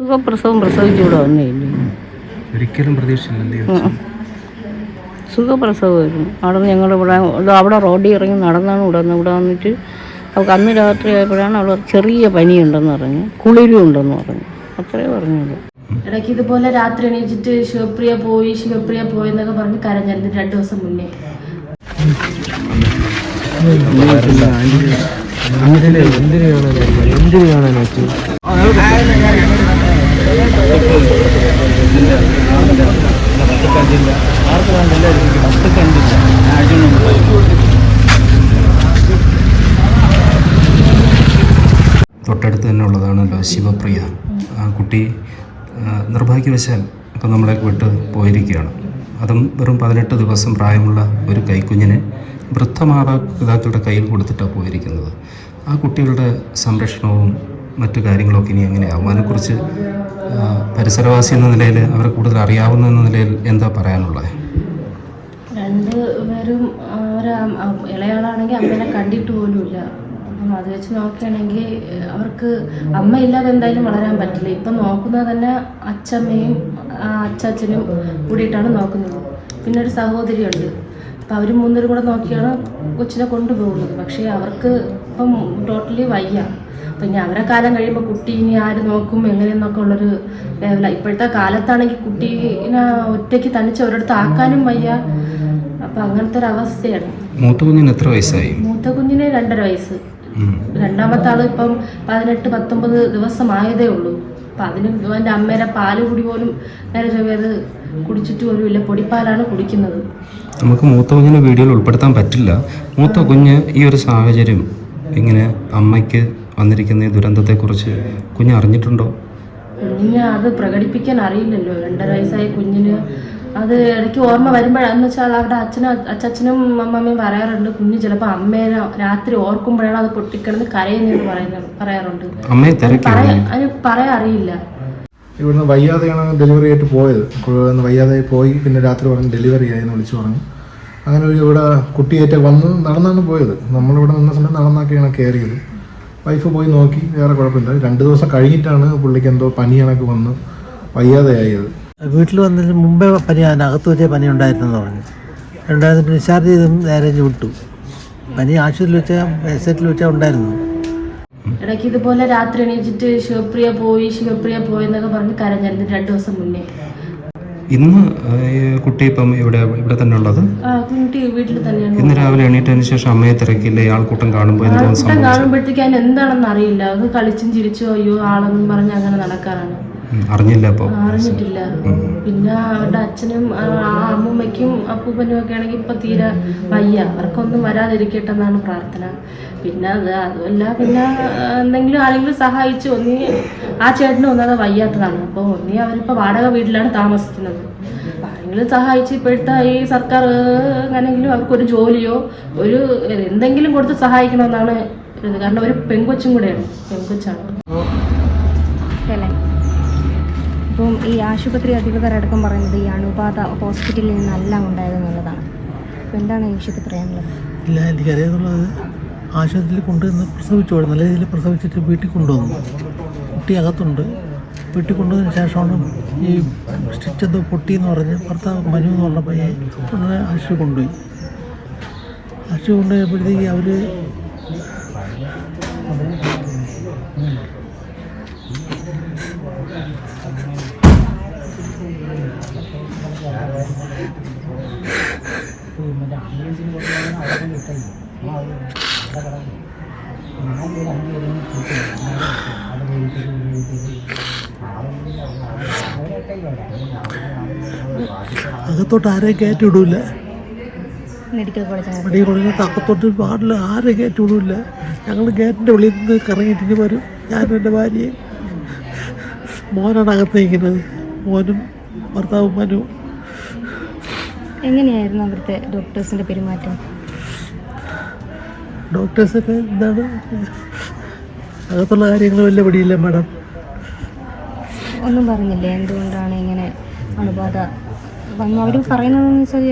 സുഖപ്രസവം പ്രസവിച്ചുകൂടെ വന്നില്ലേ ഒരിക്കലും പ്രതീക്ഷയില്ല സുഖപ്രസവമായിരുന്നു. അവിടെ നിന്ന് ഞങ്ങൾ ഇവിടെ അവിടെ റോഡിൽ ഇറങ്ങി നടന്നാണ് ഇവിടെ നിന്ന് ഇവിടെ വന്നിട്ട് അവൾക്ക് അന്ന് രാത്രി ആയപ്പോഴാണ് അവൾ ചെറിയ പനിയുണ്ടെന്ന് പറഞ്ഞു കുളിരും ഉണ്ടെന്ന് പറഞ്ഞു. അത്രേ പറഞ്ഞത് ഇടയ്ക്ക് ഇതുപോലെ രാത്രി എണീച്ചിട്ട് ശിവപ്രിയ പോയി ശിവപ്രിയ പോയി എന്നൊക്കെ പറഞ്ഞ് കരഞ്ഞായിരുന്നു രണ്ടു ദിവസം മുന്നേ. തൊട്ടടുത്ത് തന്നെ ഉള്ളതാണല്ലോ ശിവപ്രിയ. ആ കുട്ടി നിർഭാഗ്യവശാൽ ഇപ്പം നമ്മളെ വിട്ട് പോയിരിക്കുകയാണ്. അതും വെറും പതിനെട്ട് ദിവസം പ്രായമുള്ള ഒരു കൈക്കുഞ്ഞിനെ വൃദ്ധമാതാപിതാക്കളുടെ കയ്യിൽ കൊടുത്തിട്ടാണ് പോയിരിക്കുന്നത്. ആ കുട്ടികളുടെ സംരക്ഷണവും മറ്റു കാര്യങ്ങളൊക്കെ ഇനി എങ്ങനെയാവും അതിനെക്കുറിച്ച് പരിസരവാസി എന്ന നിലയിൽ അവരെ കൂടുതൽ അറിയാവുന്ന എന്ന നിലയിൽ എന്താ പറയാനുള്ളത് രണ്ട് ഇളയാളാണെങ്കിൽ അമ്മേനെ കണ്ടിട്ട് പോലുമില്ല അപ്പം അത് വെച്ച് നോക്കുകയാണെങ്കിൽ അവർക്ക് അമ്മ ഇല്ലാതെ എന്തായാലും വളരാൻ പറ്റില്ല. ഇപ്പം നോക്കുന്നത് തന്നെ അച്ഛമ്മയും അച്ചാച്ചനും കൂടിയിട്ടാണ് നോക്കുന്നത്. പിന്നെ ഒരു സഹോദരിയുണ്ട്. അപ്പം അവർ മൂന്നുപേരും കൂടെ നോക്കിയാണ് കൊച്ചിനെ കൊണ്ടുപോകുന്നത്. പക്ഷേ അവർക്ക് ഇപ്പം ടോട്ടലി വയ്യ. അപ്പം ഇനി അവരെ കാലം കഴിയുമ്പോൾ കുട്ടി ഇനി ആര് നോക്കും എങ്ങനെയെന്നൊക്കെ ഉള്ളൊരു ലെവല ഇപ്പോഴത്തെ കാലത്താണെങ്കിൽ കുട്ടീനെ ഒറ്റയ്ക്ക് തനിച്ച് ഒരിടത്ത് ആക്കാനും വയ്യ. അപ്പം അങ്ങനത്തെ ഒരു അവസ്ഥയാണ്. മൂത്ത കുഞ്ഞിന് എത്ര വയസ്സായി? മൂത്ത കുഞ്ഞിന് രണ്ടര വയസ്സ്. രണ്ടാമത്തെ ആൾ ഇപ്പം പതിനെട്ട് പത്തൊമ്പത് ദിവസമായതേ ഉള്ളൂ. അപ്പം അതിന് എന്റെ അമ്മേരെ പാൽ കുടി പോലും നേരെ ചൊവ്വേത് കുടിച്ചിട്ട് പോലും ഇല്ല പൊടിപ്പാലാണ് കുടിക്കുന്നത്. നമുക്ക് മൂത്ത കുഞ്ഞിനെ വീഡിയോയിൽ ഉൾപ്പെടുത്താൻ പറ്റില്ല. മൂത്ത കുഞ്ഞ് ഈ ഒരു സാഹചര്യം ഇങ്ങനെ അമ്മയ്ക്ക് വന്നിരിക്കുന്ന ഈ ദുരന്തത്തെക്കുറിച്ച് കുഞ്ഞ് അറിഞ്ഞിട്ടുണ്ടോ? കുഞ്ഞിന് അത് പ്രകടിപ്പിക്കാൻ അറിയില്ലല്ലോ. രണ്ടര വയസ്സായ കുഞ്ഞിന് അത് ഇടയ്ക്ക് ഓർമ്മ വരുമ്പോഴാന്ന് വെച്ചാൽ അവിടെ അച്ഛനും അച്ഛനും അമ്മമ്മയും പറയാറുണ്ട്. കുഞ്ഞ് ചിലപ്പോൾ അമ്മേനെ രാത്രി ഓർക്കുമ്പോഴാണ് അത് പൊട്ടിക്കിടന്ന് കരയുന്നതെന്ന് പറയുന്നത് പറയാറുണ്ട്. പറയാ അതിന് പറയാൻ അറിയില്ല. ഇവിടുന്ന് വയ്യാതെയാണ് ഡെലിവറി ആയിട്ട് പോയത്. ഇവിടുന്ന് വയ്യാതെ പോയി. പിന്നെ രാത്രി പറഞ്ഞ് ഡെലിവറി ആയെന്ന് വിളിച്ചു പറഞ്ഞു. അങ്ങനെ ഒരു ഇവിടെ കുട്ടിയേറ്റ വന്ന് നടന്നാണ് പോയത്. നമ്മളിവിടെ നിന്ന സമയം നടന്നാക്കിയാണ് കയറിയത്. വൈഫ് പോയി നോക്കി. വേറെ കുഴപ്പമില്ല. രണ്ട് ദിവസം കഴിഞ്ഞിട്ടാണ് പുള്ളിക്ക് എന്തോ പനി കണക്ക് വന്ന് വയ്യാതെയായത്. വീട്ടിൽ വന്നതിന് മുമ്പേ പനി അകത്ത് വെച്ചേ പനി ഉണ്ടായിരുന്നെന്ന് പറഞ്ഞു. രണ്ടായിരത്തി ഡിസ്ചാർജ് ചെയ്തും നേരെ വിട്ടു. പനി ആശുപത്രിയിൽ വെച്ചാൽ എസ്റ്റേറ്റിൽ വെച്ചാൽ ഉണ്ടായിരുന്നു. ഇടയ്ക്ക് ഇതുപോലെ രാത്രി എണീച്ചിട്ട് ശിവപ്രിയ പോയി ശിവപ്രിയ പോയി എന്നൊക്കെ പറഞ്ഞ് കരഞ്ഞായിരുന്നു രണ്ടു ദിവസം മുന്നേ. ഇന്ന് കുട്ടി ഇപ്പം ഇവിടെ ഇവിടെ തന്നെ ഉള്ളത്? കുട്ടി വീട്ടിൽ തന്നെയാണ് ഇന്ന് രാവിലെ എണീറ്റതിന് ശേഷം അമ്മയെ തിരക്കില്ല? ആൾക്കൂട്ടം കാണുമ്പോൾ കാണുമ്പോഴത്തേക്ക് അതിന് എന്താണെന്ന് അറിയില്ല. അത് കളിച്ചും ചിരിച്ചോ അയ്യോ ആളെന്നും പറഞ്ഞ് അങ്ങനെ നടക്കാറാണ്. അറിഞ്ഞില്ല അപ്പോൾ അറിഞ്ഞിട്ടില്ല. പിന്നെ അവരുടെ അച്ഛനും അമ്മൂമ്മയ്ക്കും അപ്പൂപ്പനും ഒക്കെ ആണെങ്കിൽ ഇപ്പൊ തീരെ വയ്യ. അവർക്കൊന്നും വരാതിരിക്കട്ടെ എന്നാണ് പ്രാർത്ഥന. പിന്നെ അത് അതുമല്ല പിന്നെ എന്തെങ്കിലും ആരെങ്കിലും സഹായിച്ചു. ഒന്നി ആ ചേട്ടന് ഒന്നാതെ വയ്യാത്തതാണ്. അപ്പോൾ ഒന്നി അവരിപ്പോൾ വാടക വീട്ടിലാണ് താമസിക്കുന്നത്. ആരെങ്കിലും സഹായിച്ച് ഇപ്പോഴത്തെ ഈ സർക്കാർ അങ്ങനെങ്കിലും അവർക്കൊരു ജോലിയോ ഒരു എന്തെങ്കിലും കൊടുത്ത് സഹായിക്കണമെന്നാണ് കാരണം ഒരു പെങ്കൊച്ചും കൂടെയാണ്. പെങ്കൊച്ചാണ് ഇപ്പം ഈ ആശുപത്രി അധികൃതരടക്കം പറയുന്നത് ഈ അണുബാധ ഹോസ്പിറ്റലിൽ നിന്നല്ല ഉണ്ടായതെന്നുള്ളതാണ് അപ്പോൾ എന്താണ് ഈ വിഷയത്തിൽ പറയാനുള്ളത്? ഇല്ല എനിക്കറിയാന്നുള്ളത് ആശുപത്രിയിൽ കൊണ്ടുവന്ന് പ്രസവിച്ചു പോയി നല്ല രീതിയിൽ പ്രസവിച്ചിട്ട് വീട്ടിൽ കൊണ്ടുവന്നു. കുട്ടി അകത്തുണ്ട് വീട്ടിൽ കൊണ്ടുവന്നതിന് ശേഷമാണ് ഈ സ്റ്റിച്ച് എന്തോ പൊട്ടി എന്ന് പറഞ്ഞ് ഭർത്താവ് മനു എന്ന് പറഞ്ഞ പയ്യെ ആശുപത്രി കൊണ്ടുപോയി. ആശുപത്രി കൊണ്ടുപോയപ്പോഴത്തേക്ക് അവർ അകത്തോട്ട് ആരെയും കയറ്റി വിടൂല മെഡിക്കൽ കോളേജ് മെഡിക്കൽ കോളേജിനകത്ത് അകത്തോട്ട് പാടില്ല ആരെയും കയറ്റി വിടൂല ഞങ്ങൾ ഗേറ്റിന്റെ വെളിയിൽ നിന്ന് കറങ്ങിയിട്ടിട്ട് വരും. ഞാനും എന്റെ ഭാര്യയും. മോനാണ് അകത്ത് നിൽക്കുന്നത് മോനും ഭർത്താവും മനുവും എങ്ങനെയായിരുന്നു അവിടുത്തെ ഡോക്ടേഴ്സിന്റെ പെരുമാറ്റം? ഡോക്ടേഴ്സൊക്കെ എന്താണ്? അകത്തുള്ള കാര്യങ്ങൾ വലിയ പിടിയില്ല മാഡം. ഒന്നും പറഞ്ഞില്ലേ? എന്തുകൊണ്ടാണ് ഇങ്ങനെ അണുബാധ അപ്പം അവർ പറയുന്നതെന്ന് വെച്ചാൽ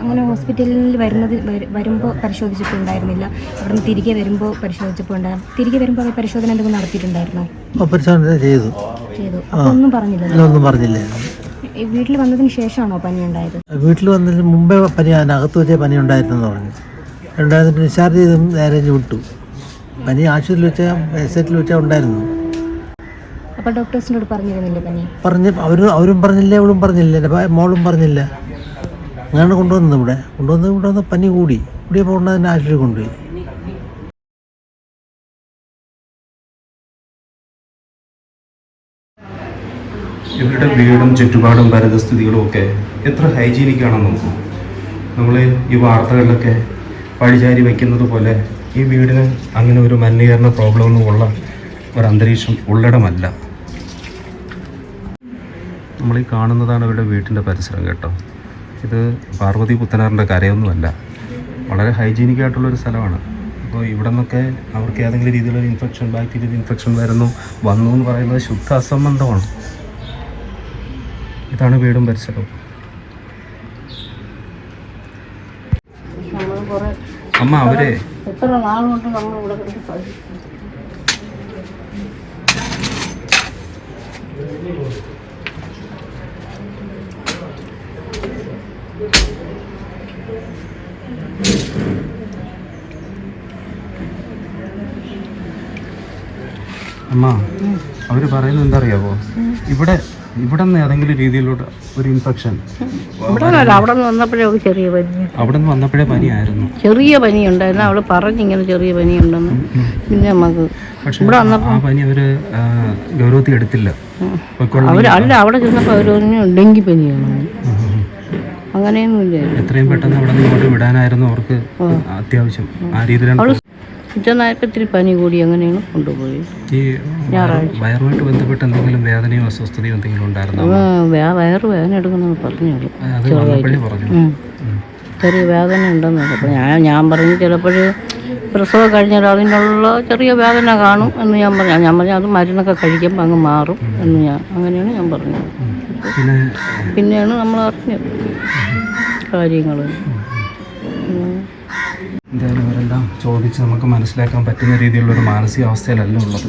അങ്ങനെ ഹോസ്പിറ്റലിൽ വരുന്നത് വരുമ്പോൾ പരിശോധിച്ചിട്ടുണ്ടായിരുന്നില്ല. അവിടെ തിരികെ വരുമ്പോൾ പരിശോധിച്ചപ്പോൾ ഉണ്ടായിരുന്നു തിരികെ വരുമ്പോൾ അവർ പരിശോധന എന്തെങ്കിലും നടത്തിയിട്ടുണ്ടായിരുന്നോ? പരിശോധന ചെയ്തു. ചെയ്തു. അപ്പോൾ ഒന്നും പറഞ്ഞില്ല. പറഞ്ഞില്ല വീട്ടിൽ വന്നതിന് ശേഷമാണോ പനി ഉണ്ടായത് വീട്ടിൽ വന്നതിന് മുമ്പേ പനി അകത്ത് വെച്ചേ പനി ഉണ്ടായിരുന്നു പറഞ്ഞു രണ്ടായിരത്തി ഡിസ്ചാർജ് ചെയ്ത് നേരെ വിട്ടു. പനി ആശുപത്രിയിൽ വെച്ചാൽ എസ്റ്റേറ്റിൽ വെച്ചാൽ ഉണ്ടായിരുന്നു. അപ്പോൾ ഡോക്ടേഴ്സിനോട് പറഞ്ഞിരുന്നില്ലേ പനി? പറഞ്ഞ് അവർ അവരും പറഞ്ഞില്ല ഇവളും പറഞ്ഞില്ല എന്റെ മോളും പറഞ്ഞില്ല? അങ്ങനെയാണ് കൊണ്ടുവന്നത് ഇവിടെ. കൊണ്ടുവന്ന് ഇവിടെ വന്ന് പനി കൂടി. കൂടിയപ്പോൾ കൊണ്ടുവന്ന് ആശുപത്രി കൊണ്ടുപോയി. ഇവരുടെ വീടും ചുറ്റുപാടും പരിതസ്ഥിതികളും ഒക്കെ എത്ര ഹൈജീനിക് ആണെന്ന് നോക്കൂ. നമ്മൾ ഈ വാർത്തകളിലൊക്കെ പഴിചാരി വയ്ക്കുന്നത് പോലെ ഈ വീടിന് അങ്ങനെ ഒരു മലിനീകരണ പ്രോബ്ലം ഒന്നും ഉള്ള ഒരു അന്തരീക്ഷം ഉള്ളിടമല്ല. നമ്മൾ ഈ കാണുന്നതാണ് ഇവരുടെ വീട്ടിന്റെ പരിസരം കേട്ടോ. ഇത് പാർവതി പുത്തനാറിന്റെ കരയൊന്നുമല്ല. വളരെ ഹൈജീനിക് ആയിട്ടുള്ളൊരു സ്ഥലമാണ്. അപ്പോൾ ഇവിടെ നിന്നൊക്കെ അവർക്ക് ഏതെങ്കിലും രീതിയിലൊരു ഇൻഫെക്ഷൻ ബാക്ടീരിയൽ ഇൻഫെക്ഷൻ വരുന്നു വന്നു എന്ന് പറയുന്നത് ശുദ്ധ അസംബന്ധമാണ്. ഇതാണ് വീടും പരിസരവും. അമ്മ അവരെ. എത്ര നാളുകൊണ്ട് നമ്മൾ ഇവിടെ കിടന്ന് അമ്മ അവർ പറയുന്നത് എന്താ അറിയാവോ ഇവിടെ ഇവിടെ നിന്ന് ഏതെങ്കിലും രീതിയിലൂടെ ഒരു ഇൻഫെക്ഷൻ അവിടെ നിന്ന് വന്നപ്പോഴേ അവൾക്ക് ചെറിയ പനി. അവിടെ നിന്ന് വന്നപ്പോഴേ പനിയായിരുന്നു. ചെറിയ പനി ഉണ്ടായിരുന്നു പറഞ്ഞു പറഞ്ഞിങ്ങനെ ചെറിയ പനി ഉണ്ടെന്ന് പിന്നെ നമുക്ക് ഇവിടെ ആ പനി അവർ ഗൗരവത്തിൽ എടുത്തില്ല. അവർ അല്ല അവിടെ ചെന്നപ്പോൾ അവരൊന്നും ഡെങ്കി പനിയാണ്. അങ്ങനെയൊന്നും ഇല്ലായിരുന്നു എത്രയും പെട്ടെന്ന് അവിടെ ഇങ്ങോട്ട് വിടാനായിരുന്നു അവർക്ക് അത്യാവശ്യം. ആ രീതിയിലാണ് ഉച്ചനായപ്പോൾ ഇത്തിരി പനി കൂടി അങ്ങനെയാണ് കൊണ്ടുപോയി. ഈ വയറുമായിട്ട് ബന്ധപ്പെട്ട് എന്തെങ്കിലും വേദനയോ അസ്വസ്ഥതയോ എന്തെങ്കിലും ഉണ്ടായിരുന്നോ? വയറ് വേദന എടുക്കണമെന്ന് പറഞ്ഞുള്ളൂ. ചെറിയ വേദന ഉണ്ടെന്ന് ഞാൻ ഞാൻ പറഞ്ഞു ചിലപ്പോൾ പ്രസവം കഴിഞ്ഞാൽ അതിനുള്ള ചെറിയ വേദന കാണും എന്ന് ഞാൻ പറഞ്ഞു. ഞാൻ പറഞ്ഞു അത് മരുന്നൊക്കെ കഴിക്കുമ്പോൾ അങ്ങ് മാറും എന്ന് ഞാൻ അങ്ങനെയാണ് ഞാൻ പറഞ്ഞത്. പിന്നെ പിന്നെയാണ് നമ്മൾ അറിഞ്ഞത് കാര്യങ്ങൾ. എന്തായാലും അവരെല്ലാം ചോദിച്ച് നമുക്ക് മനസ്സിലാക്കാൻ പറ്റുന്ന രീതിയിലുള്ള ഒരു മാനസികാവസ്ഥയിലല്ല ഉള്ളത്.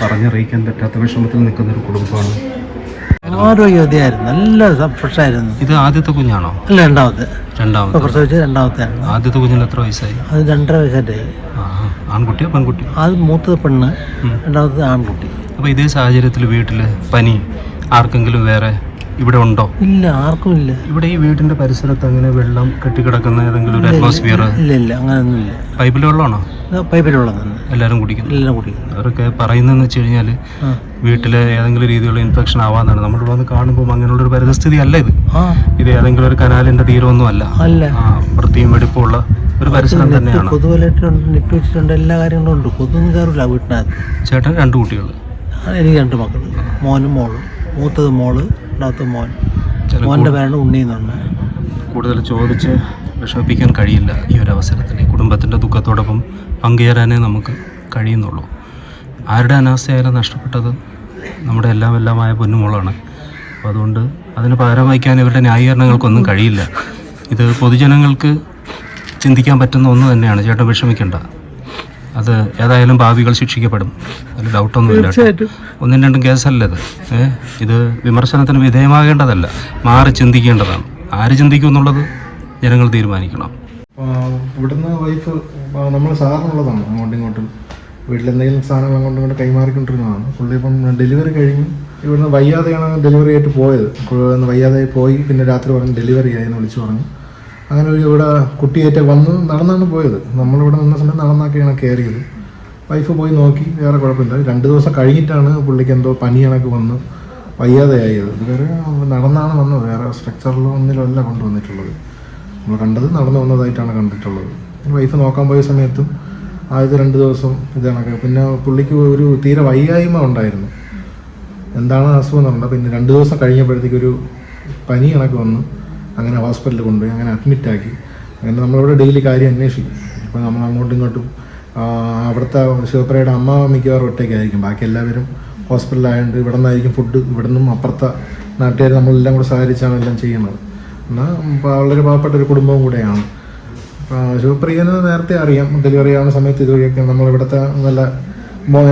പറഞ്ഞറിയിക്കാൻ പറ്റാത്ത വിഷമത്തിൽ നിൽക്കുന്ന ഒരു ആരോഗ്യവതിയായിരുന്നു. നല്ല ഫ്രഷ് ആയിരുന്നു ഇത് ആദ്യത്തെ കുഞ്ഞാണോ? അല്ല രണ്ടാമത്തെ. രണ്ടാമത്തെ. പ്രസവിച്ച് രണ്ടാമത്തെ ആദ്യത്തെ കുഞ്ഞിന് എത്ര വയസ്സായി? അത് രണ്ടര വയസ്സായിട്ട്. ആൺകുട്ടിയോ പെൺകുട്ടിയോ? അത് മൂത്തത് പെണ്ണ് രണ്ടാമത്തത് ആൺകുട്ടി. അപ്പോൾ ഇതേ സാഹചര്യത്തിൽ വീട്ടിൽ പനി ആർക്കെങ്കിലും വേറെ ഇവിടെ ഉണ്ടോ? ഇല്ല ആർക്കും ഇല്ല. ഇവിടെ ഈ വീടിന്റെ പരിസരത്ത് അങ്ങനെ വെള്ളം കെട്ടിക്കിടക്കുന്ന ഏതെങ്കിലും ഒരു അറ്റ്മോസ്ഫിയർ ഇല്ല ഇല്ല അങ്ങനെയൊന്നുമില്ല പൈപ്പിലെ വെള്ളമാണോ? ഇത് വെള്ളം തന്നെ. എല്ലാവരും കുടിക്കുന്നു. എല്ലാം കുടിക്കും അവരൊക്കെ പറയുന്നതെന്ന് വെച്ച് കഴിഞ്ഞാൽ വീട്ടിലെ ഏതെങ്കിലും രീതിയിലുള്ള ഇൻഫെക്ഷൻ ആവാന്നാണ്. നമ്മൾ വന്ന് കാണുമ്പോൾ അങ്ങനെയുള്ള ഒരു പരിതസ്ഥിതി അല്ല ഇത് ഇത് ഏതെങ്കിലും ഒരു കനാലിന്റെ തീരമൊന്നും അല്ല. വൃത്തിയും വെടിപ്പുള്ള ഒരു പരിസരം തന്നെയാണ്. നെറ്റ് വെച്ചിട്ടുണ്ട് എല്ലാ കാര്യങ്ങളും ഉണ്ട്. കൊതുവൊന്നും കയറില്ല വീട്ടിനകത്ത്. ചേട്ടൻ രണ്ട് കുട്ടികൾ എനിക്ക് രണ്ട് മക്കൾ മോനും മോളും. മൂത്തത് മോൾ രണ്ടാമത്തെ മോൻ. മോന്റെ പേരാണ് ഉണ്ണി എന്ന് പറഞ്ഞത്. കൂടുതൽ ചോദിച്ച് വിഷമിപ്പിക്കാൻ കഴിയില്ല ഈ ഒരു അവസരത്തിൽ കുടുംബത്തിന്റെ ദുഃഖത്തോടൊപ്പം പങ്കുചേരാനേ നമുക്ക് കഴിയുന്നുള്ളൂ. ആരുടെ അനാസ്ഥയായാലും നഷ്ടപ്പെട്ടത് നമ്മുടെ എല്ലാം എല്ലാമായ പൊന്നുമോളാണ്. അപ്പോൾ അതുകൊണ്ട് അതിന് പകരം വയ്ക്കാൻ ഇവരുടെ ന്യായീകരണങ്ങൾക്കൊന്നും കഴിയില്ല. ഇത് പൊതുജനങ്ങൾക്ക് ചിന്തിക്കാൻ പറ്റുന്ന ഒന്ന് തന്നെയാണ്. ചേട്ടൻ വിഷമിക്കേണ്ട. അത് ഏതായാലും ഭാവികൾ ശിക്ഷിക്കപ്പെടും. അതിൽ ഡൗട്ടൊന്നുമില്ല ഇല്ല ഒന്നും രണ്ടും കേസല്ല ഇത്? ഇത് വിമർശനത്തിന് വിധേയമാകേണ്ടതല്ല. മാറി ചിന്തിക്കേണ്ടതാണ്. ആര് ചിന്തിക്കും എന്നുള്ളത് ജനങ്ങൾ തീരുമാനിക്കണം. ഇവിടുന്ന് വൈഫ് നമ്മൾ സാറിനുള്ളതാണ് അങ്ങോട്ടും ഇങ്ങോട്ടും. വീട്ടിൽ എന്തെങ്കിലും സാധനങ്ങൾ അങ്ങോട്ടും ഇങ്ങോട്ടും കൈമാറിക്കൊണ്ടിരുന്നതാണ്. പുള്ളി ഇപ്പം ഡെലിവറി കഴിഞ്ഞ്. ഇവിടുന്ന് വയ്യാതെയാണ് ഡെലിവറി ആയിട്ട് പോയത്. വയ്യാതെ പോയി. പിന്നെ രാത്രി പറഞ്ഞ് ഡെലിവറി ആയി എന്ന് വിളിച്ചു പറഞ്ഞു. അങ്ങനെ ഒരു ഇവിടെ കുട്ടിയേറ്റ വന്ന് നടന്നാണ് പോയത്. നമ്മളിവിടെ നിന്ന സമയം നടന്നാക്കിയാണ് കയറിയത്. വൈഫ് പോയി നോക്കി വേറെ കുഴപ്പമില്ല. രണ്ട് ദിവസം കഴിഞ്ഞിട്ടാണ് പുള്ളിക്ക് എന്തോ പനി കണക്ക് വന്ന് വയ്യാതെയായത്. ഇതുവരെ നടന്നാണ് വന്നത്. വേറെ സ്ട്രക്ചറിലോ ഒന്നിലോ അല്ല കൊണ്ടുവന്നിട്ടുള്ളത്. നമ്മൾ കണ്ടത് നടന്നു വന്നതായിട്ടാണ് കണ്ടിട്ടുള്ളത്. വൈഫ് നോക്കാൻ പോയ സമയത്തും ആദ്യത്തെ രണ്ട് ദിവസം ഇതാണൊക്കെ. പിന്നെ പുള്ളിക്ക് ഒരു തീരെ വയ്യായ്മ ഉണ്ടായിരുന്നു. എന്താണ് അസുഖം എന്ന് പറഞ്ഞാൽ പിന്നെ രണ്ട് ദിവസം കഴിഞ്ഞപ്പോഴത്തേക്കൊരു പനി കണക്ക് വന്നു. അങ്ങനെ ഹോസ്പിറ്റലിൽ കൊണ്ടുപോയി അങ്ങനെ അഡ്മിറ്റാക്കി അങ്ങനെ നമ്മളിവിടെ ഡെയിലി കാര്യം അന്വേഷിക്കും. ഇപ്പോൾ നമ്മൾ അങ്ങോട്ടും ഇങ്ങോട്ടും അവിടുത്തെ ശിവപ്രയുടെ അമ്മ മിക്കവാറും ഒറ്റയ്ക്കായിരിക്കും. ബാക്കി എല്ലാവരും ഹോസ്പിറ്റലായതുകൊണ്ട് ഇവിടെ നിന്നായിരിക്കും ഫുഡ് ഇവിടെ നിന്നും അപ്പുറത്തെ നാട്ടുകാർ നമ്മളെല്ലാം കൂടെ സഹകരിച്ചാണ് എല്ലാം ചെയ്യുന്നത്. എന്നാൽ വളരെ പാവപ്പെട്ട ഒരു കുടുംബവും കൂടെയാണ്. ശിവപ്രിയന് നേരത്തെ അറിയാം ഡെലിവറി ആവുന്ന സമയത്ത് ഇതുവഴിയൊക്കെ നമ്മളിവിടുത്തെ നല്ല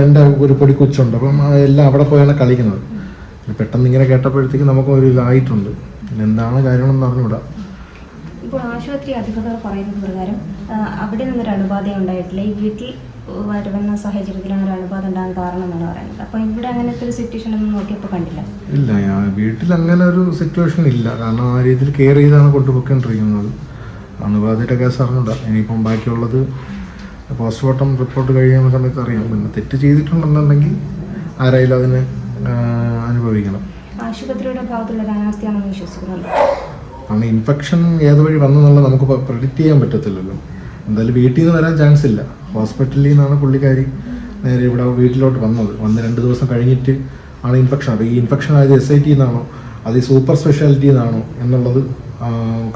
എന്റെ ഒരു പൊടി കൊച്ചുണ്ട്. അപ്പം എല്ലാം അവിടെ പോയാണ് കളിക്കുന്നത്. പെട്ടെന്ന് ഇങ്ങനെ കേട്ടപ്പോഴത്തേക്ക് നമുക്ക് ഒരു ഇതായിട്ടുണ്ട്. എന്താണ് കാര്യങ്ങളെന്ന് അറിഞ്ഞൂടാ. ഇപ്പോൾ ആശുപത്രി അധികൃതർ പറയുന്ന പ്രകാരം അവിടെ നിന്നൊരു അണുബാധ ഉണ്ടായിട്ടില്ല. ഈ വീട്ടിൽ വരുന്ന സാഹചര്യത്തിലാണ് ഒരു അണുബാധ ഉണ്ടാകാൻ കാരണം എന്നാണ് പറയുന്നത്. അപ്പോൾ ഇവിടെ അങ്ങനത്തെ ഒരു സിറ്റുവേഷൻ ഒന്നും നോക്കിയപ്പോൾ കണ്ടില്ല. ഇല്ല വീട്ടിൽ അങ്ങനെ ഒരു സിറ്റുവേഷൻ ഇല്ല. കാരണം ആ രീതിയിൽ കെയർ ചെയ്താണ് കൊണ്ടുപോയിക്കൊണ്ടിരിക്കുന്നത്. അണുബാധയുടെ കേസ് അറിഞ്ഞൂടാ. ഇനിയിപ്പം ബാക്കിയുള്ളത് പോസ്റ്റ്മോർട്ടം റിപ്പോർട്ട് കഴിയുന്ന സമയത്ത് അറിയാം. പിന്നെ തെറ്റ് ചെയ്തിട്ടുണ്ടെന്നുണ്ടെങ്കിൽ ആരായാലും അതിന് അനുഭവിക്കണം. ആശുപത്രിയുടെ ഭാഗത്തുള്ള ഒരു അനാസ്ഥയാണെന്ന് വിശ്വസിക്കുന്നുണ്ട്. ഇൻഫെക്ഷൻ ഏത് വഴി വന്നെന്നുള്ളത് നമുക്ക് പ്രെഡിക്റ്റ് ചെയ്യാൻ പറ്റത്തില്ലല്ലോ. എന്തായാലും വീട്ടിൽ നിന്ന് വരാൻ ചാൻസ് ഇല്ല. ഹോസ്പിറ്റലിൽ നിന്നാണ് പുള്ളിക്കാരി നേരെ ഇവിടെ വീട്ടിലോട്ട് വന്നത്. വന്ന് രണ്ട് ദിവസം കഴിഞ്ഞിട്ട് ആണ് ഇൻഫെക്ഷൻ. അത് ഈ ഇൻഫെക്ഷൻ ആയത് എസ് ഐ ടി നിന്നാണോ അത് ഈ സൂപ്പർ സ്പെഷ്യാലിറ്റി നിന്നാണോ എന്നുള്ളത്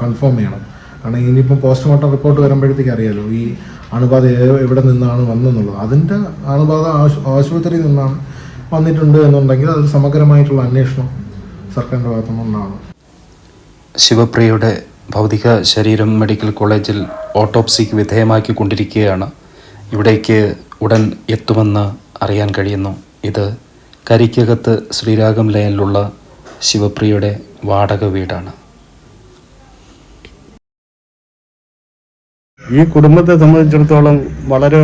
കൺഫേം ചെയ്യണം. കാരണം ഇനിയിപ്പം പോസ്റ്റ്മോർട്ടം റിപ്പോർട്ട് വരുമ്പോഴത്തേക്ക് അറിയാലോ ഈ അണുബാധ എവിടെ നിന്നാണ് വന്നെന്നുള്ളത്. അതിന്റെ അണുബാധ ആശു ആശുപത്രിയിൽ നിന്നാണ് വന്നിട്ടുണ്ട് എന്നുണ്ടെങ്കിൽ അത് സമഗ്രമായിട്ടുള്ള അന്വേഷണം സർക്കാരിന്റെ ഭാഗത്തുനിന്നുണ്ടാവണം ശിവപ്രിയയുടെ ഭൗതിക ശരീരം മെഡിക്കൽ കോളേജിൽ ഓട്ടോപ്സിക്ക് വിധേയമാക്കിക്കൊണ്ടിരിക്കുകയാണ്. ഇവിടേക്ക് ഉടൻ എത്തുമെന്ന് അറിയാൻ കഴിയുന്നു. ഇത് കരിക്കകത്ത് ശ്രീരാഗം ലയനിലുള്ള ശിവപ്രിയയുടെ വാടക വീടാണ്. ഈ കുടുംബത്തെ സംബന്ധിച്ചിടത്തോളം വളരെ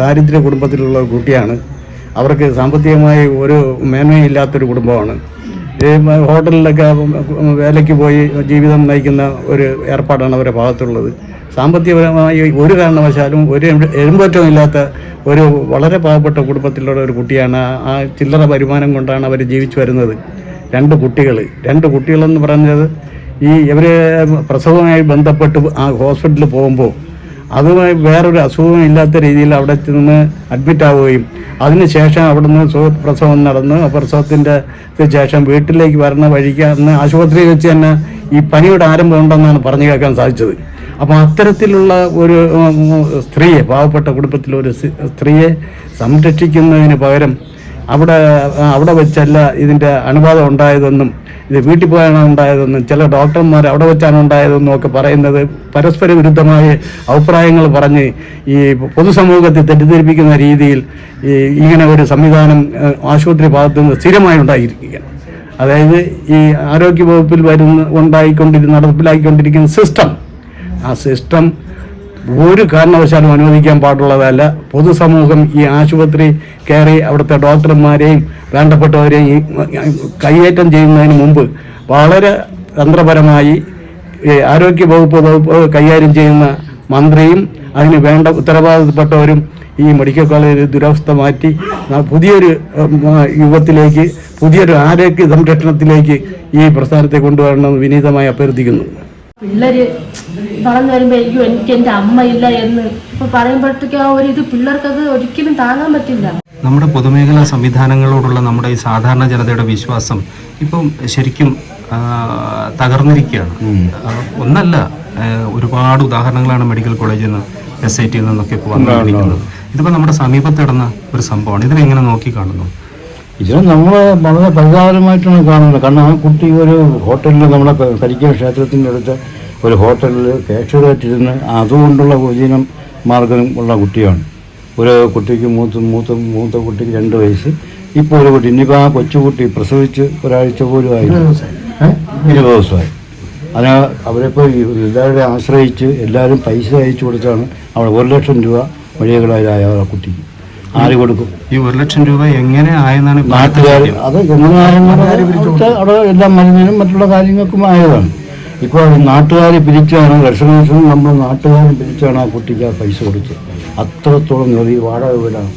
ദാരിദ്ര്യ കുടുംബത്തിലുള്ള ഒരു കുട്ടിയാണ്. അവർക്ക് സാമ്പത്തികമായി ഒരു മേന്മയില്ലാത്തൊരു കുടുംബമാണ്. ഹോട്ടലിലൊക്കെ വേലയ്ക്ക് പോയി ജീവിതം നയിക്കുന്ന ഒരു ഏർപ്പാടാണ് അവരുടെ ഭാഗത്തുള്ളത്. സാമ്പത്തികപരമായി ഒരു കാരണവശാലും ഒരു എഴുമ്പറ്റവും ഇല്ലാത്ത ഒരു വളരെ പാവപ്പെട്ട കുടുംബത്തിലുള്ള ഒരു കുട്ടിയാണ് ആ ചില്ലറ വരുമാനം കൊണ്ടാണ് അവർ ജീവിച്ചു വരുന്നത്. രണ്ട് കുട്ടികൾ രണ്ട് കുട്ടികളെന്ന് പറഞ്ഞത് ഈ ഇവർ പ്രസവവുമായി ബന്ധപ്പെട്ട് ആ ഹോസ്പിറ്റലിൽ പോകുമ്പോൾ അതുമായി വേറൊരു അസുഖവും ഇല്ലാത്ത രീതിയിൽ അവിടെ ചെന്ന് അഡ്മിറ്റ് ആവുകയും അതിനുശേഷം അവിടെ നിന്ന് പ്രസവം നടന്ന് പ്രസവത്തിന്റെ ശേഷം വീട്ടിലേക്ക് വരണ വഴിക്ക് അന്ന് ആശുപത്രിയിൽ വെച്ച് തന്നെ ഈ പനിയുടെ ആരംഭം ഉണ്ടെന്നാണ് പറഞ്ഞു കേൾക്കാൻ സാധിച്ചത്. അപ്പോൾ അത്തരത്തിലുള്ള ഒരു സ്ത്രീയെ പാവപ്പെട്ട കുടുംബത്തിലെ ഒരു സ്ത്രീയെ സംരക്ഷിക്കുന്നതിന് പകരം അവിടെ അവിടെ വെച്ചല്ല ഇതിന്റെ അണുബാധ ഉണ്ടായതെന്നും ഇത് വീട്ടിൽ പോയാണ് ഉണ്ടായതെന്നും ചില ഡോക്ടർമാർ അവിടെ വെച്ചാണ് ഉണ്ടായതെന്നും ഒക്കെ പറയുന്നത്. പരസ്പര വിരുദ്ധമായ അഭിപ്രായങ്ങൾ പറഞ്ഞ് ഈ പൊതുസമൂഹത്തെ തെറ്റിദ്ധരിപ്പിക്കുന്ന രീതിയിൽ ഈ ഇങ്ങനെ ഒരു സംവിധാനം ആശുപത്രി ഭാഗത്തു നിന്ന് സ്ഥിരമായി ഉണ്ടായിരിക്കുകയാണ് അതായത് ഈ ആരോഗ്യ വകുപ്പിൽ വരുന്ന ഉണ്ടായിക്കൊണ്ടിരുന്ന നടപ്പിലാക്കിക്കൊണ്ടിരിക്കുന്ന സിസ്റ്റം ആ സിസ്റ്റം ഒരു കാരണവശാലും അനുവദിക്കാൻ പാടുള്ളതല്ല. പൊതുസമൂഹം ഈ ആശുപത്രി കയറി അവിടുത്തെ ഡോക്ടർമാരെയും വേണ്ടപ്പെട്ടവരെയും കൈയേറ്റം ചെയ്യുന്നതിന് മുമ്പ് വളരെ തന്ത്രപരമായി ആരോഗ്യ വകുപ്പ് വകുപ്പ് കൈകാര്യം ചെയ്യുന്ന മന്ത്രിയും അതിന് വേണ്ട ഉത്തരവാദിത്തപ്പെട്ടവരും ഈ മെഡിക്കൽ കോളേജ് ദുരവസ്ഥ മാറ്റി പുതിയൊരു യുഗത്തിലേക്ക് പുതിയൊരു ആരോഗ്യ സംരക്ഷണത്തിലേക്ക് ഈ പ്രസ്ഥാനത്തെ കൊണ്ടുവരണമെന്ന് വിനീതമായി അഭ്യർത്ഥിക്കുന്നു. പിള്ളേര് വളർന്നു വരുമ്പോ അയ്യോ എനിക്ക് എന്റെ അമ്മ ഇല്ല എന്ന് ഇപ്പൊ പറയുമ്പോഴത്തേക്ക് ആ ഒരു ഇത് പിള്ളേർക്കത് ഒരിക്കലും താങ്ങാൻ പറ്റില്ല. നമ്മുടെ പൊതുമേഖലാ സംവിധാനങ്ങളോടുള്ള നമ്മുടെ ഈ സാധാരണ ജനതയുടെ വിശ്വാസം ഇപ്പം ശരിക്കും തകർന്നിരിക്കുകയാണ്. ഒന്നല്ല ഒരുപാട് ഉദാഹരണങ്ങളാണ് മെഡിക്കൽ കോളേജിൽ നിന്ന് എസ് ഐ ടിയിൽ നിന്നൊക്കെ ഇപ്പോൾ വന്നുകൊണ്ടിരിക്കുന്നത്. ഇതിപ്പോൾ നമ്മുടെ സമീപത്തിടുന്ന ഒരു സംഭവമാണ്. ഇതിനെങ്ങനെ നോക്കി കാണുന്നു ഇതിനെ നമ്മൾ വളരെ പരിതാപമായിട്ടാണ് കാണുന്നത്. കാരണം ആ കുട്ടി ഒരു ഹോട്ടലിൽ നമ്മുടെ കരിക്കൽ ക്ഷേത്രത്തിന്റെ അടുത്ത് ഒരു ഹോട്ടലിൽ കാഷ്വലായിട്ടിരുന്ന് അതുകൊണ്ടുള്ള ഉപജീവനം മാർഗം ഉള്ള കുട്ടിയാണ്. ഒരു കുട്ടിക്ക് മൂത്ത മൂത്ത മൂത്ത കുട്ടിക്ക് രണ്ട് വയസ്സ്. ഇപ്പോൾ ഒരു കുട്ടി ഇനിയിപ്പോൾ ആ കൊച്ചുകുട്ടി പ്രസവിച്ച് ഒരാഴ്ച പോലും ആയി. ഇരുപത് ദിവസമായി. അതിന് അവരിപ്പോൾ എല്ലാവരെയും ആശ്രയിച്ച് എല്ലാവരും പൈസ അയച്ചു കൊടുത്താണ് അവിടെ ഒരു ലക്ഷം രൂപ വഴികളായ ആ കുട്ടിക്ക്. ആര് കൊടുക്കും? ഈ ഒരു ലക്ഷം രൂപ എങ്ങനെ ആയെന്നാണ് നാട്ടുകാർ അത് എങ്ങനെയാണെന്ന് അവിടെ എല്ലാ മരുന്നിനും മറ്റുള്ള കാര്യങ്ങൾക്കും ആയതാണ്. ഇപ്പോൾ നാട്ടുകാർ പിരിച്ചാണ് ലക്ഷണം നമ്മൾ നാട്ടുകാർ പിരിച്ചാണ് ആ കുട്ടിക്ക് ആ പൈസ കൊടുത്തത് അത്രത്തോളം ഈ വാടക വീടാണ്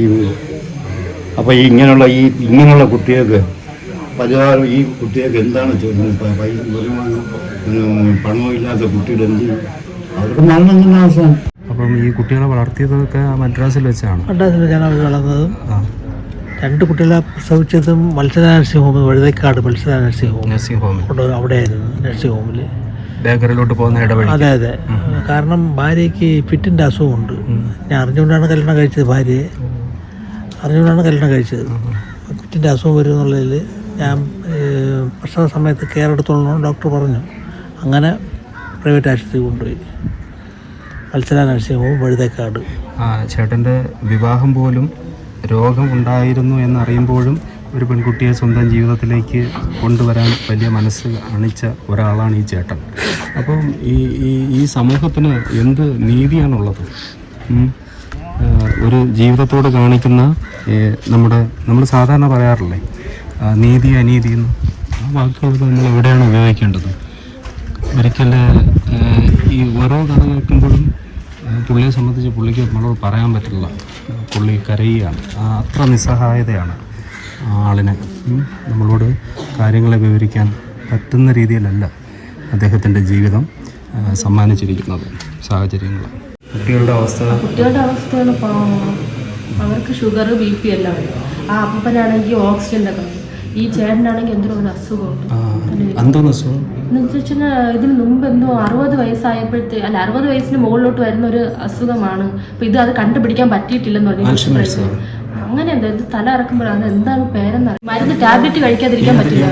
ഈ വീട്. അപ്പോൾ ഈ ഇങ്ങനെയുള്ള ഈ ഇങ്ങനെയുള്ള കുട്ടികൾക്ക് പരിഹാരം ഈ കുട്ടികൾക്ക് എന്താണ് ചെയ്യുന്നത്? പൈസ വരുമാനം പണമില്ലാത്ത കുട്ടിയുടെ എന്ത് അവർക്ക് മരണം തന്നെ അവസാനം. അപ്പം ഈ കുട്ടികളെ വളർത്തിയതൊക്കെ മദ്രാസിൽ വെച്ചാണ്. മദ്രാസിൽ വെച്ചാണ് അവർ വളർന്നതും. രണ്ട് കുട്ടികളെ പ്രസവിച്ചതും മത്സര നഴ്സിംഗ് ഹോമിൽ വഴുതക്കാട് മത്സര നഴ്സിംഗ് ഹോം നഴ്സിംഗ് ഹോമിൽ. കൊണ്ട് അവിടെയായിരുന്നു നഴ്സിംഗ് ഹോമിൽ. ബേക്കറിലോട്ട് പോകുന്ന ഇടവഴി അതെ അതെ. കാരണം ഭാര്യയ്ക്ക് ഫിറ്റിന്റെ അസുഖമുണ്ട്. ഞാൻ അറിഞ്ഞുകൊണ്ടാണ് കല്യാണം കഴിച്ചത് ഭാര്യയെ. അറിഞ്ഞുകൊണ്ടാണ് കല്യാണം കഴിച്ചത്. ഫിറ്റിന്റെ അസുഖം വരും എന്നുള്ളതിൽ ഞാൻ പ്രസവ സമയത്ത് കെയർ എടുത്തോളണം ഡോക്ടർ പറഞ്ഞു. അങ്ങനെ പ്രൈവറ്റ് ആശുപത്രി കൊണ്ടുപോയി. മത്സര നഴ്സിംഗ് ഹോം വഴുതേക്കാട്. ആ ചേട്ടന്റെ വിവാഹം പോലും രോഗം ഉണ്ടായിരുന്നു എന്നറിയുമ്പോഴും ഒരു പെൺകുട്ടിയെ സ്വന്തം ജീവിതത്തിലേക്ക് കൊണ്ടുവരാൻ വലിയ മനസ്സ് അണിച്ച ഒരാളാണ് ഈ ചേട്ടൻ. അപ്പം ഈ ഈ ഈ സമൂഹത്തിന് എന്ത് നീതിയാണുള്ളത്? ഒരു ജീവിതത്തോട് കാണിക്കുന്ന നമ്മുടെ നമ്മൾ സാധാരണ പറയാറില്ലേ നീതി അനീതി എന്ന്. ആ വാക്കുകളൊക്കെ നമ്മൾ എവിടെയാണ് ഉപയോഗിക്കേണ്ടത്? ഒരിക്കൽ ഈ ഓരോ കഥ കേൾക്കുമ്പോഴും പുള്ളിയെ സംബന്ധിച്ച് പുള്ളിക്ക് നമ്മളോട് പറയാൻ പറ്റില്ല. പുള്ളി കരയുകയാണ്. അത്ര നിസ്സഹായതയാണ് ആളിനെ. നമ്മളോട് കാര്യങ്ങളെ വിവരിക്കാൻ പറ്റുന്ന രീതിയിലല്ല അദ്ദേഹത്തിന്റെ ജീവിതം സമ്മാനിച്ചിരിക്കുന്നത് സാഹചര്യങ്ങൾ. കുട്ടികളുടെ അവസ്ഥ? കുട്ടികളുടെ അവസ്ഥയാണ് അവർക്ക് ഷുഗർ ബി പി എല്ലാം ആ അപ്പനാണെങ്കിൽ ഓക്സിജന്റെ കാര്യം ഈ ചേട്ടനാണെങ്കിൽ എന്തോ ഒരു അസുഖമുണ്ട് എന്തോന്ന് അസുഖം? ഇതിന് മുമ്പ് എന്തോ അറുപത് വയസ്സായപ്പോഴത്തെ അല്ല അറുപത് വയസ്സിന് മുകളിലോട്ട് വരുന്ന ഒരു അസുഖമാണ്. അപ്പൊ ഇത് അത് കണ്ടുപിടിക്കാൻ പറ്റിയിട്ടില്ലെന്ന് പറഞ്ഞു അങ്ങനെ എന്താ ഇത് തല ഇറക്കുമ്പോഴാണ് എന്താണ് പേരെന്ന് മരുന്ന് ടാബ്ലറ്റ് കഴിക്കാതിരിക്കാൻ പറ്റില്ല.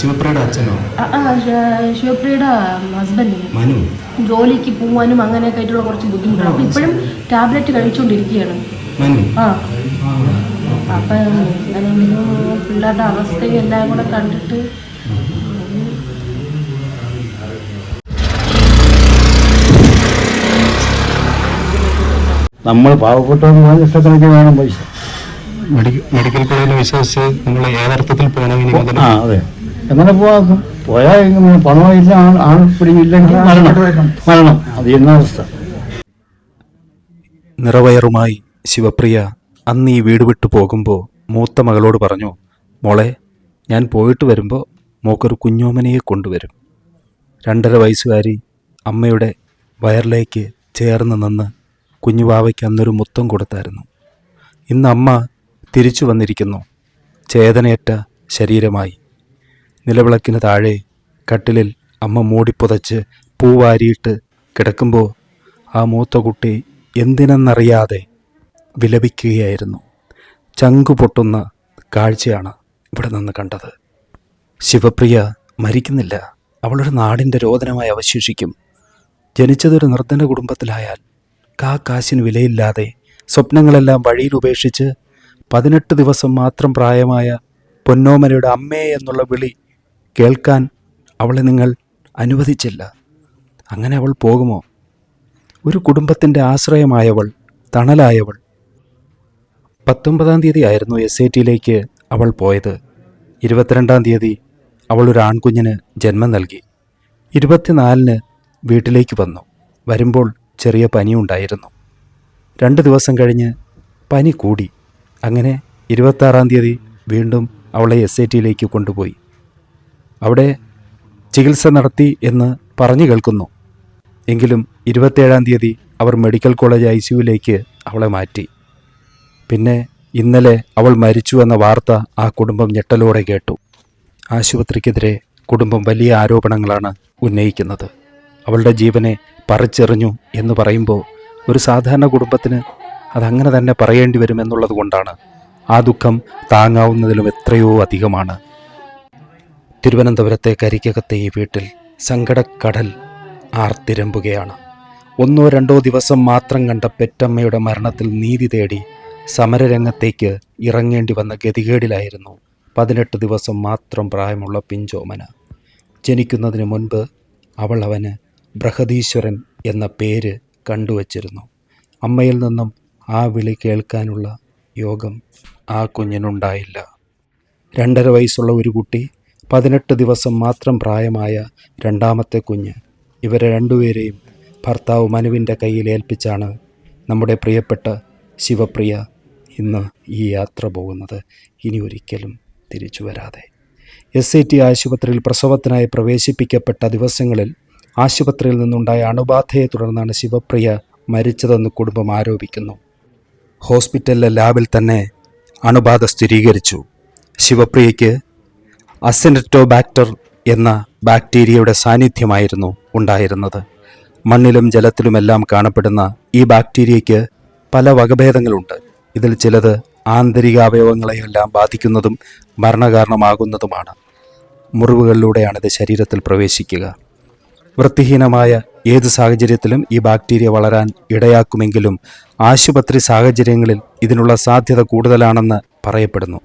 ശിവപ്രിയുടെ അച്ഛനോ? ആ, ആ ശ- ഹസ്ബൻഡിന്. മനു ജോലിക്ക് പോവാനും അങ്ങനെയൊക്കെ ആയിട്ടുള്ള കുറച്ച് ബുദ്ധിമുട്ടാണ്. അപ്പൊ ഇപ്പോഴും ടാബ്ലറ്റ് കഴിച്ചുകൊണ്ടിരിക്കുകയാണ് മനു ആ അപ്പം എങ്ങനെയെങ്കിലും പിള്ളേരുടെ അവസ്ഥയും എല്ലാം കൂടെ കണ്ടിട്ട് നമ്മൾ പാവപ്പെട്ടവർക്ക് പോകാൻ ഇഷ്ടക്കണക്കിന് വേണം പൈസ. മെഡിക്കൽ കോളേജിൽ വിശ്വസിച്ച് നമ്മൾ ഏതർത്ഥത്തിൽ പോകണമെങ്കിൽ ആ അതെ. എങ്ങനെ പോകാം പോയാൽ എങ്ങനെ? പണമില്ല ആൾ ആൾ പിടിയില്ലെങ്കിൽ മരണം. മരണം. അത് എന്ന അവസ്ഥ. നിറവയറുമായി ശിവപ്രിയ അന്ന് ഈ വീട് വിട്ടു പോകുമ്പോൾ മൂത്ത മകളോട് പറഞ്ഞു മോളെ ഞാൻ പോയിട്ട് വരുമ്പോൾ മോക്കൊരു കുഞ്ഞോമനയെ കൊണ്ടുവരും. രണ്ടര വയസ്സുകാരി അമ്മയുടെ വയറിലേക്ക് ചേർന്ന് നിന്ന് കുഞ്ഞുവാവയ്ക്ക് അന്നൊരു മുത്തം കൊടുത്തായിരുന്നു. ഇന്ന് അമ്മ തിരിച്ചു വന്നിരിക്കുന്നു. ചേതനയേറ്റ ശരീരമായി. നിലവിളക്കിന് താഴെ കട്ടിലിൽ അമ്മ മൂടിപ്പുതച്ച് പൂവാരിയിട്ട് കിടക്കുമ്പോൾ ആ മൂത്ത കുട്ടി എന്തിനെന്നറിയാതെ വിലപിക്കുകയായിരുന്നു. ചങ്കു പൊട്ടുന്ന കാഴ്ചയാണ് ഇവിടെ നിന്ന് കണ്ടത്. ശിവപ്രിയ മരിക്കുന്നില്ല. അവളൊരു നാടിന്റെ രോദനമായി അവശേഷിക്കും. ജനിച്ചതൊരു നിർദ്ധന കുടുംബത്തിലായാൽ കാ കാശിന് വിലയില്ലാതെ സ്വപ്നങ്ങളെല്ലാം വഴിയിൽ ഉപേക്ഷിച്ച് പതിനെട്ട് ദിവസം മാത്രം പ്രായമായ പൊന്നോമനയുടെ അമ്മേ എന്നുള്ള വിളി കേൾക്കാൻ അവളെ നിങ്ങൾ അനുവദിച്ചില്ല. അങ്ങനെ അവൾ പോകുമോ? ഒരു കുടുംബത്തിന്റെ ആശ്രയമായവൾ തണലായവൾ പത്തൊമ്പതാം തീയതി ആയിരുന്നു എസ് ഐ ടിയിലേക്ക് അവൾ പോയത്. ഇരുപത്തിരണ്ടാം തീയതി അവൾ ഒരു ആൺകുഞ്ഞിന് ജന്മം നൽകി. ഇരുപത്തിനാലിന് വീട്ടിലേക്ക് വന്നു. വരുമ്പോൾ ചെറിയ പനിയുണ്ടായിരുന്നു രണ്ട് ദിവസം കഴിഞ്ഞ് പനി കൂടി. അങ്ങനെ ഇരുപത്താറാം തീയതി വീണ്ടും അവളെ എസ് ഐ ടിയിലേക്ക് കൊണ്ടുപോയി. അവിടെ ചികിത്സ നടത്തി എന്ന് പറഞ്ഞു കേൾക്കുന്നു. എങ്കിലും ഇരുപത്തേഴാം തീയതി അവർ മെഡിക്കൽ കോളേജ് ഐ സിയുവിലേക്ക് അവളെ മാറ്റി. പിന്നെ ഇന്നലെ അവൾ മരിച്ചു എന്ന വാർത്ത ആ കുടുംബം ഞെട്ടലോടെ കേട്ടു. ആശുപത്രിക്കെതിരെ കുടുംബം വലിയ ആരോപണങ്ങളാണ് ഉന്നയിക്കുന്നത്. അവളുടെ ജീവനെ പറിച്ചെറിഞ്ഞു എന്ന് പറയുമ്പോൾ ഒരു സാധാരണ കുടുംബത്തിന് അതങ്ങനെ തന്നെ പറയേണ്ടി വരുമെന്നുള്ളത് കൊണ്ടാണ് ആ ദുഃഖം താങ്ങാവുന്നതിലും എത്രയോ അധികമാണ്. തിരുവനന്തപുരത്തെ കരിക്കകത്തെ ഈ വീട്ടിൽ സങ്കടക്കടൽ ആർത്തിരമ്പുകയാണ്. ഒന്നോ രണ്ടോ ദിവസം മാത്രം കണ്ട പെറ്റമ്മയുടെ മരണത്തിൽ നീതി തേടി സമരരംഗത്തേക്ക് ഇറങ്ങേണ്ടി വന്ന ഗതികേടിലായിരുന്നു പതിനെട്ട് ദിവസം മാത്രം പ്രായമുള്ള പിഞ്ചോമന. ജനിക്കുന്നതിന് മുൻപ് അവൾ അവന് ബൃഹദീശ്വരൻ എന്ന പേര് കണ്ടുവച്ചിരുന്നു. അമ്മയിൽ നിന്നും ആ വിളി കേൾക്കാനുള്ള യോഗം ആ കുഞ്ഞിനുണ്ടായില്ല. രണ്ടര വയസ്സുള്ള ഒരു കുട്ടി പതിനെട്ട് ദിവസം മാത്രം പ്രായമായ രണ്ടാമത്തെ കുഞ്ഞ് ഇവരെ രണ്ടുപേരെയും ഭർത്താവ് മനുവിന്റെ കയ്യിൽ ഏൽപ്പിച്ചാണ് നമ്മുടെ പ്രിയപ്പെട്ട ശിവപ്രിയ ഇന്ന് ഈ യാത്ര പോകുന്നത് ഇനി ഒരിക്കലും തിരിച്ചു വരാതെ. എസ് ഐ ടി ആശുപത്രിയിൽ പ്രസവത്തിനായി പ്രവേശിപ്പിക്കപ്പെട്ട ദിവസങ്ങളിൽ ആശുപത്രിയിൽ നിന്നുണ്ടായ അണുബാധയെ തുടർന്നാണ് ശിവപ്രിയ മരിച്ചതെന്ന് കുടുംബം ആരോപിക്കുന്നു. ഹോസ്പിറ്റലിലെ ലാബിൽ തന്നെ അണുബാധ സ്ഥിരീകരിച്ചു. ശിവപ്രിയയ്ക്ക് അസെനറ്റോബാക്ടർ എന്ന ബാക്ടീരിയയുടെ സാന്നിധ്യമായിരുന്നു ഉണ്ടായിരുന്നത്. മണ്ണിലും ജലത്തിലുമെല്ലാം കാണപ്പെടുന്ന ഈ ബാക്ടീരിയയ്ക്ക് പല വകഭേദങ്ങളുണ്ട്. ഇതിൽ ചിലത് ആന്തരികാവയവങ്ങളെയെല്ലാം ബാധിക്കുന്നതും മരണകാരണമാകുന്നതുമാണ്. മുറിവുകളിലൂടെയാണ് ഇത് ശരീരത്തിൽ പ്രവേശിക്കുക. വൃത്തിഹീനമായ ഏത് സാഹചര്യത്തിലും ഈ ബാക്ടീരിയ വളരാൻ ഇടയാക്കുമെങ്കിലും ആശുപത്രി സാഹചര്യങ്ങളിൽ ഇതിനുള്ള സാധ്യത കൂടുതലാണെന്ന് പറയപ്പെടുന്നു.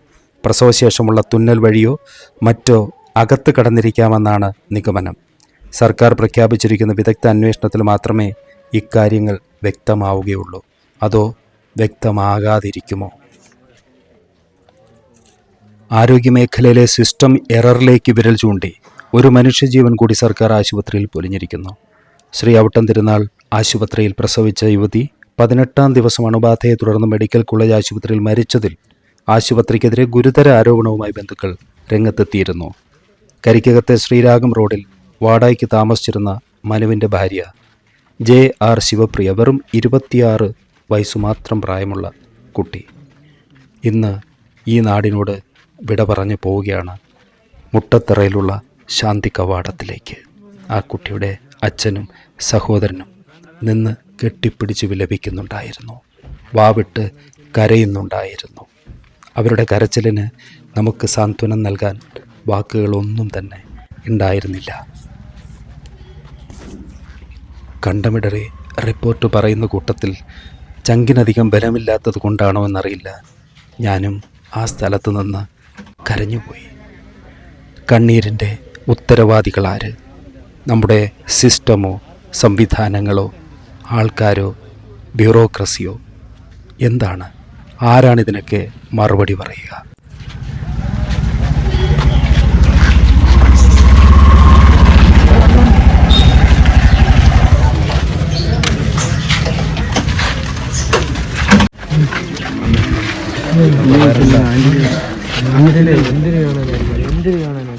പ്രസവശേഷമുള്ള തുന്നൽ വഴിയോ മറ്റോ അകത്ത് കടന്നിരിക്കാമെന്നാണ് നിഗമനം. സർക്കാർ പ്രഖ്യാപിച്ചിരിക്കുന്ന വിദഗ്ധ അന്വേഷണത്തിൽ മാത്രമേ ഇക്കാര്യങ്ങൾ വ്യക്തമാവുകയുള്ളൂ. അതോ വ്യക്തമാകാതിരിക്കുമോ? ആരോഗ്യമേഖലയിലെ സിസ്റ്റം എററിലേക്ക് വിരൽ ചൂണ്ടി ഒരു മനുഷ്യജീവൻ കൂടി സർക്കാർ ആശുപത്രിയിൽ പൊലിഞ്ഞിരിക്കുന്നു. ശ്രീ അവട്ടം തിരുനാൾ ആശുപത്രിയിൽ പ്രസവിച്ച യുവതി പതിനെട്ടാം ദിവസം അണുബാധയെ തുടർന്ന് മെഡിക്കൽ കോളേജ് ആശുപത്രിയിൽ മരിച്ചതിൽ ആശുപത്രിക്കെതിരെ ഗുരുതര ആരോപണവുമായി ബന്ധുക്കൾ രംഗത്തെത്തിയിരുന്നു. കരിക്കകത്തെ ശ്രീരാഗം റോഡിൽ വാടായിക്ക് താമസിച്ചിരുന്ന മനുവിന്റെ ഭാര്യ ജെ ആർ ശിവപ്രിയ വെറും ഇരുപത്തിയാറ് വയസ്സു മാത്രം പ്രായമുള്ള കുട്ടി. ഇന്ന് ഈ നാടിനോട് വിട പറഞ്ഞു പോവുകയാണ് മുട്ടത്തറയിലുള്ള ശാന്തി കവാടത്തിലേക്ക്. ആ കുട്ടിയുടെ അച്ഛനും സഹോദരനും നിന്ന് കെട്ടിപ്പിടിച്ച് വിലപിക്കുന്നുണ്ടായിരുന്നു. വാവിട്ട് കരയുന്നുണ്ടായിരുന്നു. അവരുടെ കരച്ചിലിന് നമുക്ക് സാന്ത്വനം നൽകാൻ വാക്കുകളൊന്നും തന്നെ ഉണ്ടായിരുന്നില്ല. കണ്ടമിടറി റിപ്പോർട്ട് പറയുന്ന കൂട്ടത്തിൽ ചങ്കിനധികം ബലമില്ലാത്തത് കൊണ്ടാണോ എന്നറിയില്ല. ഞാനും ആ സ്ഥലത്ത് നിന്ന് കരഞ്ഞുപോയി. കണ്ണീരിന്റെ ഉത്തരവാദികളാര് നമ്മുടെ സിസ്റ്റമോ സംവിധാനങ്ങളോ ആൾക്കാരോ ബ്യൂറോക്രസിയോ? എന്താണ്? ആരാണിതിനൊക്കെ മറുപടി പറയുക? എന്തിനു കാണാനാ എന്തിനു കാണാനാ